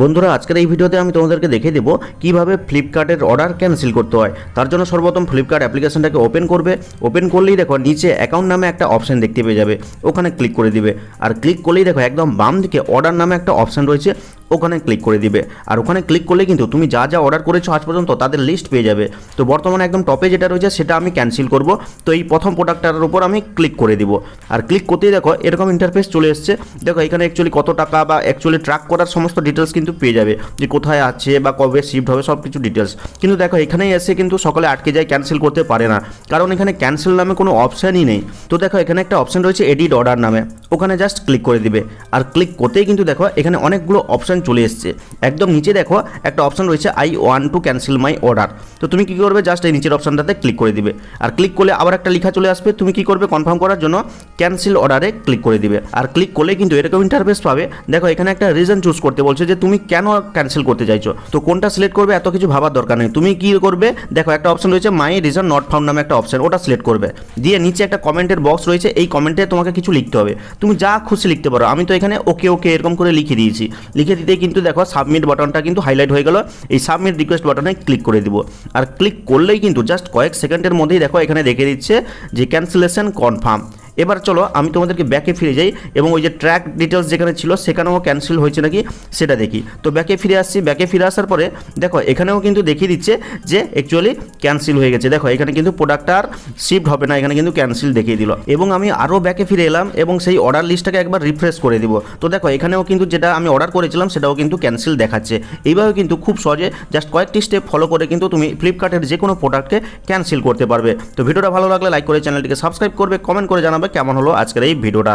বন্ধুরা, আজকের এই ভিডিওতে আমি তোমাদেরকে দেখিয়ে দেবো কীভাবে ফ্লিপকার্টের অর্ডার ক্যান্সেল করতে হয়। তার জন্য সর্বপ্রথম ফ্লিপকার্ট অ্যাপ্লিকেশনটাকে ওপেন করবে। ওপেন করলেই দেখো, নিচে অ্যাকাউন্ট নামে একটা অপশান দেখতে পেয়ে যাবে। ওখানে ক্লিক করে দিবে। আর ক্লিক করলেই দেখো, একদম বাম দিকে অর্ডার নামে একটা অপশন রয়েছে। ওখানে ক্লিক করে দিবে। আর ওখানে ক্লিক করলে কিন্তু তুমি যা যা অর্ডার করেছ আজ পর্যন্ত তাদের লিস্ট পেয়ে যাবে। তো বর্তমানে একদম টপে যেটা রয়েছে সেটা আমি ক্যান্সেল করব। তো এই প্রথম প্রোডাক্টটার উপর আমি ক্লিক করে দিব। আর ক্লিক করতেই দেখো, এরকম ইন্টারফেস চলে এসছে। দেখো, এখানে অ্যাকচুয়ালি কত টাকা বা অ্যাকচুয়ালি ট্র্যাক করার সমস্ত ডিটেলস কিন্তু পেয়ে যাবে। যে কোথায় আছে বা কবে শিফট হবে সব কিছু ডিটেলস কিন্তু দেখো, এখানেই এসে কিন্তু সকালে আটকে যায় ক্যান্সেল করতে পারে না। কারণ এখানে ক্যান্সেল নামে কোনো অপশানই নেই। তো দেখো, এখানে একটা অপশন রয়েছে এডিট অর্ডার নামে। ওখানে জাস্ট ক্লিক করে দিবে। আর ক্লিক করতেই কিন্তু দেখো, এখানে অনেকগুলো অপশন চলে এসছে। একদম নিচে দেখো একটা অপশন রয়েছে I want to cancel my order তো তুমি কি করবে? জাস্ট এই নিচের অপশনটাতে ক্লিক করে দিবে। আর ক্লিক করলে আবার একটা লেখা চলে আসবে। তুমি কি করবে? কনফার্ম করার জন্য ক্যান্সেল অর্ডারে ক্লিক করে দিবে। আর ক্লিক করলে কিন্তু এরকম ইন্টারফেস পাবে। দেখো, এখানে একটা রিজন চুজ করতে বলছে যে, তুমি কেন ক্যান্সেল করতে চাইছো? তো কোনটা সিলেক্ট করবে? এত কিছু ভাবার দরকার নেই। তুমি কি করবে? দেখো, একটা অপশন রয়েছে মাই রিজন নট ফাউন্ড নামে একটা অপশন ওটা সিলেক্ট করবে। দিয়ে নিচে একটা কমেন্টের বক্স রয়েছে, এই কমেন্টে তোমাকে কিছু লিখতে হবে। তুমি যা খুশি লিখতে পারো। আমি তো এখানে ওকে ওকে এরকম করে লিখে দিয়েছি। লিখে দিতেই কিন্তু দেখো সাবমিট বাটনটা কিন্তু হাইলাইট হয়ে গেল। এই সাবমিট রিকোয়েস্ট বাটনে ক্লিক করে দিব। আর ক্লিক করলেই কিন্তু জাস্ট কয়েক সেকেন্ডের মধ্যেই দেখো এখানে দেখে দিচ্ছে যে ক্যান্সেলেশন কনফার্ম এবার চলো আমি তোমাদেরকে ব্যাকে ফিরে যাই এবং ওই যে ট্র্যাক ডিটেলস যেখানে ছিল সেখানেও ক্যান্সেল হয়েছে নাকি সেটা দেখি। তো ব্যাকে ফিরে আসছি ব্যাকে ফিরে আসার পরে দেখো এখানেও কিন্তু দেখিয়ে দিচ্ছে যে অ্যাকচুয়ালি ক্যান্সেল হয়ে গেছে। দেখো এখানে কিন্তু প্রোডাক্টটা আর শিফট হবে না, এখানে কিন্তু ক্যান্সেল দেখিয়ে দিল। এবং আমি আরও ব্যাকে ফিরে এলাম এবং সেই অর্ডার লিস্টটাকে একবার রিফ্রেশ করে দিব। তো দেখো এখানেও কিন্তু যেটা আমি অর্ডার করেছিলাম সেটাও কিন্তু ক্যান্সেল দেখাচ্ছে। এইভাবে কিন্তু খুব সহজে জাস্ট কয়েকটি স্টেপ ফলো করে কিন্তু তুমি ফ্লিপকার্টের যে কোনো প্রোডাক্টকে ক্যান্সেল করতে পারবে। তো ভিডিওটা ভালো লাগলে লাইক করে চ্যানেলটিকে সাবস্ক্রাইব করবে কমেন্ট করে জানাবে। কেমন হলো আজকের এই ভিডিওটা?